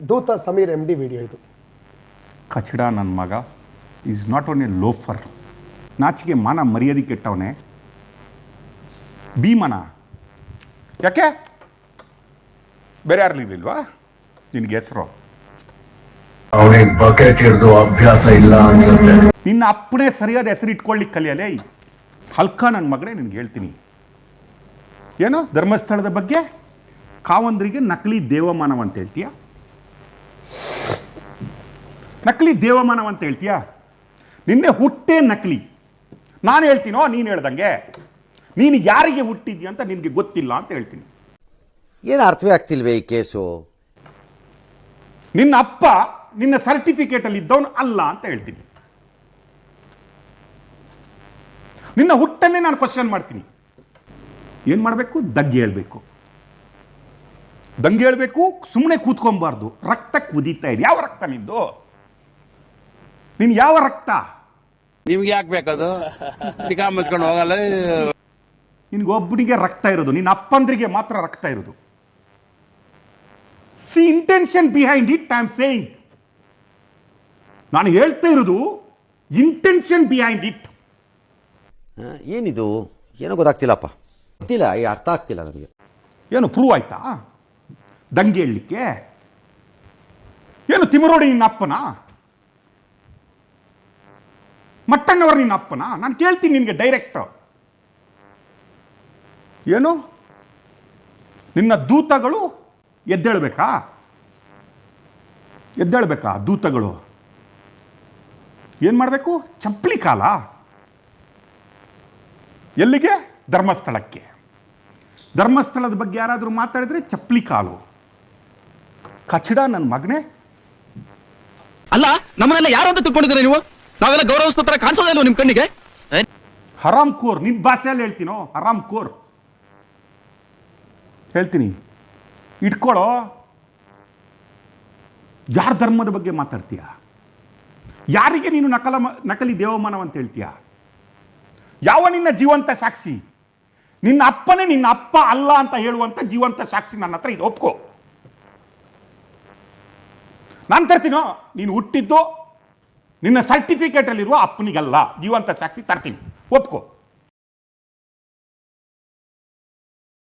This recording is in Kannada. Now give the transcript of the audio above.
ದೂತ ಸಮೀರ್ ಎಂ ಡಿ ವಿಡಿಯೋ ಇದು. ಕಚಡ ನನ್ನ ಮಗ. Is not one a loafer ನಾಚಿಗೆ ಮಾನ ಮರ್ಯಾದೆ ಕೆಟ್ಟವನೇ. ಭೀಮನ. ಯಾಕೆ? ಬೇರೆ ಯಾರು ನಿನ್ಗೆ ನಿನಗೆ ಹೆಸರು. ಅವನಿಗೆ ಬಕೆಟ್ ಹಿಡಿದು ಅಭ್ಯಾಸ ಇಲ್ಲ ಅನ್ಸುತ್ತೆ. ನಿನ್ನ ಅಪ್ಪನೇ ಸರಿಯಾದ ಹೆಸರು ಇಟ್ಕೊಳ್ಳಿಕ್ಕೆ ಕಲಿಯಲೇ? ಹಲ್ಕ ನನ್ನ ಮಗನೇ ನಿನ್ಗೆ ಹೇಳ್ತೀನಿ. ಏನು? ಧರ್ಮಸ್ಥಳದ ಬಗ್ಗೆ? ಕಾವಂದ್ರಿಗೆ ನಕಲಿ ದೇವಮಾನವ ಅಂತ ಹೇಳ್ತೀಯ? ನಕಲಿ ದೇವಮಾನವ ಅಂತ ಹೇಳ್ತೀಯಾ? ನಿನ್ನೆ ಹುಟ್ಟೇ ನಕಲಿ. ನಾನು ಹೇಳ್ತೀನೋ ನೀನು ಹೇಳ್ದಂಗೆ. ನೀನು ಯಾರಿಗೆ ಹುಟ್ಟಿದ್ಯಾ ಅಂತ ನಿನಗೆ ಗೊತ್ತಿಲ್ಲ ಅಂತ ಹೇಳ್ತೀನಿ. ಏನು ಅರ್ಥವೇ ಆಗ್ತಿಲ್ವೇ ಈ ಕೇಸು? ನಿನ್ನ ಅಪ್ಪ ನಿನ್ನ ಸರ್ಟಿಫಿಕೇಟಲ್ಲಿ ಇದ್ದವನು ಅಲ್ಲ ಅಂತ ಹೇಳ್ತೀನಿ. ನಿನ್ನ ಹುಟ್ಟನ್ನೇ ನಾನು ಕ್ವಶನ್ ಮಾಡ್ತೀನಿ. ಏನು ಮಾಡಬೇಕು? ದಗ್ಗೆ ಹೇಳಬೇಕು. ದಂಗೆ ಹೇಳಬೇಕು ಸುಮ್ಮನೆ ಕೂತ್ಕೊಬಾರ್ದು ರಕ್ತ ಕುದೀತಾ ಇದೆ. ಯಾವ ರಕ್ತ ನಿಂದು? ನೀನು ಯಾವ ರಕ್ತ? ನಿಮ್ಗೆ ಯಾಕೆ ಬೇಕದು? ಚಿಕ್ಕ ಮುಚ್ಕೊಂಡು ಹೋಗಲ್ಲ. ನಿನಗೊಬ್ಬನಿಗೆ ರಕ್ತ ಇರೋದು ನಿನ್ನ ಅಪ್ಪಂದ್ರಿಗೆ ಮಾತ್ರ ರಕ್ತ ಇರೋದು. See intention behind it I am saying ನಾನು ಹೇಳ್ತಾ ಇರೋದು ಇಂಟೆನ್ಷನ್ ಬಿಹೈಂಡ್ ಇಟ್ ಏನಿದು? ಏನೋ ಗೊತ್ತಾಗ್ತಿಲ್ಲಪ್ಪ. ಗೊತ್ತಿಲ್ಲ ಈ ಅರ್ಥ ಆಗ್ತಿಲ್ಲ ನನಗೆ. ಏನು ಪ್ರೂವ್ ಆಯ್ತಾ? ದಂಗೆ ಹೇಳಲಿಕ್ಕೆ? ಏನು ತಿಮರೋಡಿ ನಿನ್ನ ಅಪ್ಪನ? ಮಟ್ಟಣ್ಣವರು ನಿನ್ನ ಅಪ್ಪನ? ನಾನು ಕೇಳ್ತೀನಿ ನಿನಗೆ ಡೈರೆಕ್ಟ್ ಏನು? ನಿನ್ನ ದೂತಗಳು ಎದ್ದೇಳ್ಬೇಕಾ? ಎದ್ದೇಳ್ಬೇಕಾ ದೂತಗಳು? ಏನು ಮಾಡಬೇಕು? ಚಪ್ಪಲಿ ಕಾಲ. ಎಲ್ಲಿಗೆ? ಧರ್ಮಸ್ಥಳಕ್ಕೆ. ಧರ್ಮಸ್ಥಳದ ಬಗ್ಗೆ ಯಾರಾದರೂ ಮಾತಾಡಿದ್ರೆ ಚಪ್ಪಲಿ ಕಾಲು. ಕಚಡ ನನ್ನ ಮಗನೇ. ಅಲ್ಲ, ನಮ್ಮನ್ನೆಲ್ಲ ಯಾರು ಅಂತ ತಿಳ್ಕೊಂಡಿದ್ದೀರಾ ನೀವು? ನಾವೆಲ್ಲ ಗೌರವಿಸ್ತ ತರ ನಿಮ್ಮ ಇಲ್ವಾ ನಿಮ್ ಕಣ್ಣಿಗೆ? ಹರಾಮ್ ಕೋರ್ ನಿಮ್ಮ ಭಾಷೆಯಲ್ಲಿ ಹೇಳ್ತೀನೋ? ಹರಾಮ್ ಕೋರ್. ಹೇಳ್ತೀನಿ. ಇಟ್ಕೊಳ್ಳೋ ಯಾರ ಧರ್ಮದ ಬಗ್ಗೆ ಮಾತಾಡ್ತೀಯ? ಯಾರಿಗೆ ನೀನು ನಕಲ ನಕಲಿ ದೇವಮಾನವ ಅಂತ ಹೇಳ್ತೀಯ? ಯಾವ ನಿನ್ನ ಜೀವಂತ ಸಾಕ್ಷಿ? ನಿನ್ನ ಅಪ್ಪನೇ ನಿನ್ನ ಅಪ್ಪ ಅಲ್ಲ ಅಂತ ಹೇಳುವಂತ ಜೀವಂತ ಸಾಕ್ಷಿ ನನ್ನ ಹತ್ರ ಇದು. ಒಪ್ಕೋ. ನಾನು ತರ್ತೀನೋ? ನೀನು ಹುಟ್ಟಿದ್ದು ನಿನ್ನ ಸರ್ಟಿಫಿಕೇಟಲ್ಲಿರುವ ಅಪ್ಪನಿಗಲ್ಲ. ಜೀವಂತ ಸಾಕ್ಷಿ ತರ್ತೀನಿ. ಒಪ್ಕೋ.